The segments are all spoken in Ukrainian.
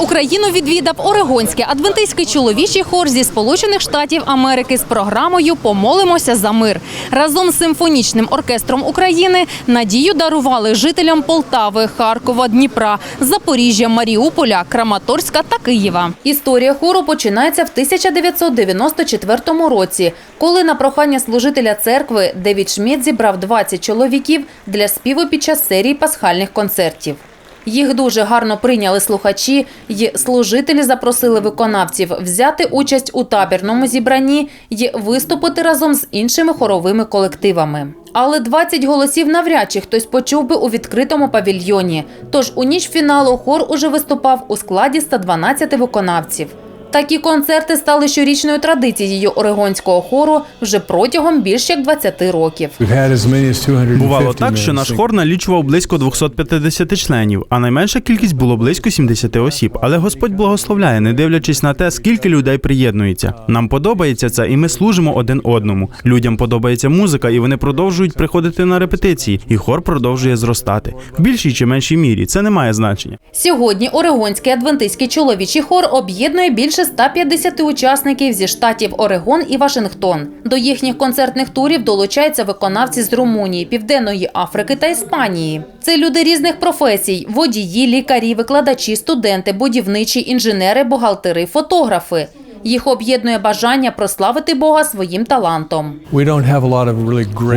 Україну відвідав Орегонський адвентистський чоловічий хор зі Сполучених Штатів Америки з програмою Помолимося за мир. Разом з симфонічним оркестром України надію дарували жителям Полтави, Харкова, Дніпра, Запоріжжя, Маріуполя, Краматорська та Києва. Історія хору починається в 1994 році, коли на прохання служителя церкви Девід Шмідт зібрав 20 чоловіків для співу під час серії пасхальних концертів. Їх дуже гарно прийняли слухачі, і служителі запросили виконавців взяти участь у табірному зібранні й виступити разом з іншими хоровими колективами. Але 20 голосів навряд чи хтось почув би у відкритому павільйоні. Тож у ніч фіналу хор уже виступав у складі 112 виконавців. Такі концерти стали щорічною традицією орегонського хору вже протягом більш як 20 років. We've had as many as 250 Бувало так, що наш хор налічував близько 250 членів, а найменша кількість було близько 70 осіб. Але Господь благословляє, не дивлячись на те, скільки людей приєднується. Нам подобається це, і ми служимо один одному. Людям подобається музика, і вони продовжують приходити на репетиції, і хор продовжує зростати. В більшій чи меншій мірі це не має значення. Сьогодні Орегонський адвентистський чоловічий хор об'єднує більше 150 учасників зі штатів Орегон і Вашингтон. До їхніх концертних турів долучаються виконавці з Румунії, Південної Африки та Іспанії. Це люди різних професій: водії, лікарі, викладачі, студенти, будівничі, інженери, бухгалтери, фотографи. Їх об'єднує бажання прославити Бога своїм талантом.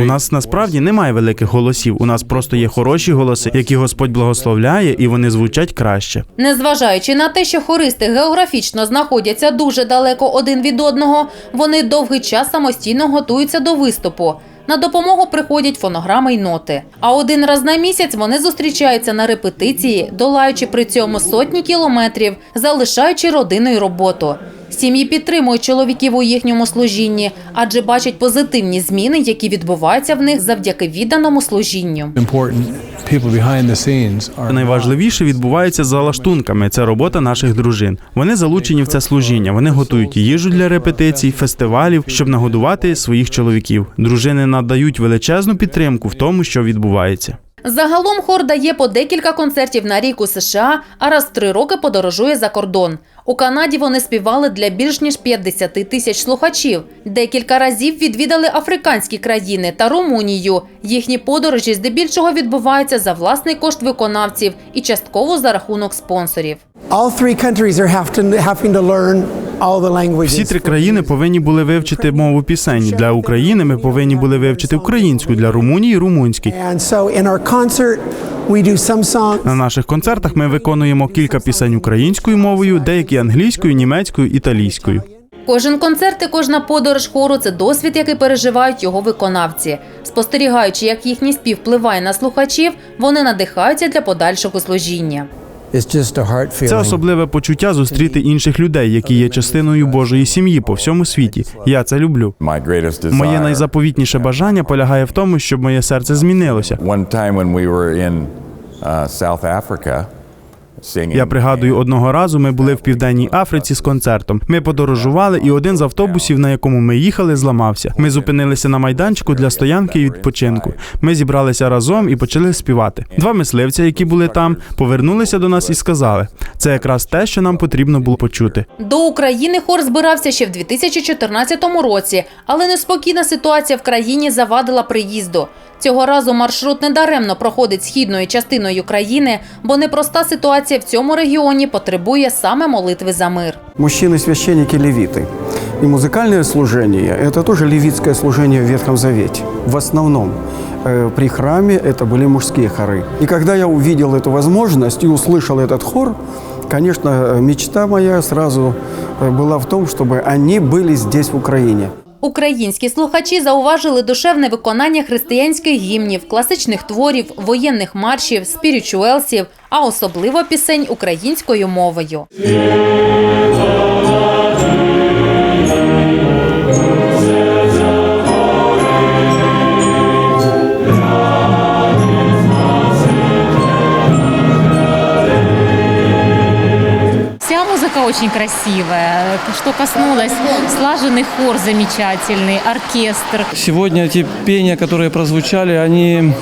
У нас насправді немає великих голосів. У нас просто є хороші голоси, які Господь благословляє, і вони звучать краще. Незважаючи на те, що хористи географічно знаходяться дуже далеко один від одного, вони довгий час самостійно готуються до виступу. На допомогу приходять фонограми й ноти. А один раз на місяць вони зустрічаються на репетиції, долаючи при цьому сотні кілометрів, залишаючи родину й роботу. Сім'ї підтримують чоловіків у їхньому служінні, адже бачать позитивні зміни, які відбуваються в них завдяки відданому служінню. Найважливіше відбувається за лаштунками. Це робота наших дружин. Вони залучені в це служіння. Вони готують їжу для репетицій, фестивалів, щоб нагодувати своїх чоловіків. Дружини надають величезну підтримку в тому, що відбувається. Загалом хор дає по декілька концертів на рік у США, а раз три роки подорожує за кордон. У Канаді вони співали для більш ніж 50 тисяч слухачів. Декілька разів відвідали африканські країни та Румунію. Їхні подорожі здебільшого відбуваються за власний кошт виконавців і частково за рахунок спонсорів. All three countries are having to learn. Всі три країни повинні були вивчити мову пісень. Для України ми повинні були вивчити українську, для Румунії румунський. And so in our concert, we do some songs. На наших концертах ми виконуємо кілька пісень українською мовою, деякі англійською, німецькою, італійською. Кожен концерт і кожна подорож хору це досвід, який переживають його виконавці. Спостерігаючи, як їхній спів впливає на слухачів, вони надихаються для подальшого служіння. It's just a heart feeling. Це особливе почуття зустріти інших людей, які є частиною Божої сім'ї по всьому світі. Я це люблю. My. Моє найзаповітніше бажання полягає в тому, щоб моє серце змінилося. Я пригадую, одного разу ми були в південній Африці з концертом. Ми подорожували, і один з автобусів, на якому ми їхали, зламався. Ми зупинилися на майданчику для стоянки і відпочинку. Ми зібралися разом і почали співати. Два мисливця, які були там, повернулися до нас і сказали: це якраз те, що нам потрібно було почути. До України хор збирався ще в 2014 році, але неспокійна ситуація в країні завадила приїзду. Цього разу маршрут недаремно проходить східною частиною країни, бо непроста ситуація в цьому регіоні потребує саме молитви за мир. Мужчины-священники левиты. И музыкальное служение – это тоже левитское служение в Ветхом Завете. В основном э, при храме это были мужские хоры. И когда я увидел эту возможность и услышал этот хор, конечно, э, мечта моя сразу э, была в том, чтобы они были здесь, в Украине. Українські слухачі зауважили душевне виконання християнських гімнів, класичних творів, воєнних маршів, спірічуелсів, а особливо пісень українською мовою. Вся музыка очень красивая. Что коснулось, слаженный хор замечательный, оркестр. Сегодня эти пения, которые прозвучали, они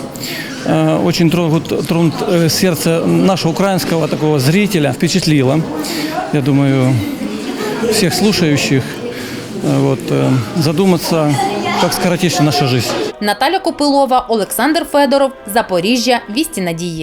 э, очень трогнут, тронут э, сердце нашего украинского такого зрителя, впечатлило, я думаю, всех слушающих, э, вот, э, задуматься, как скоротечна наша жизнь. Наталя Копилова, Олександр Федоров, Запоріжжя, Вісті Надії.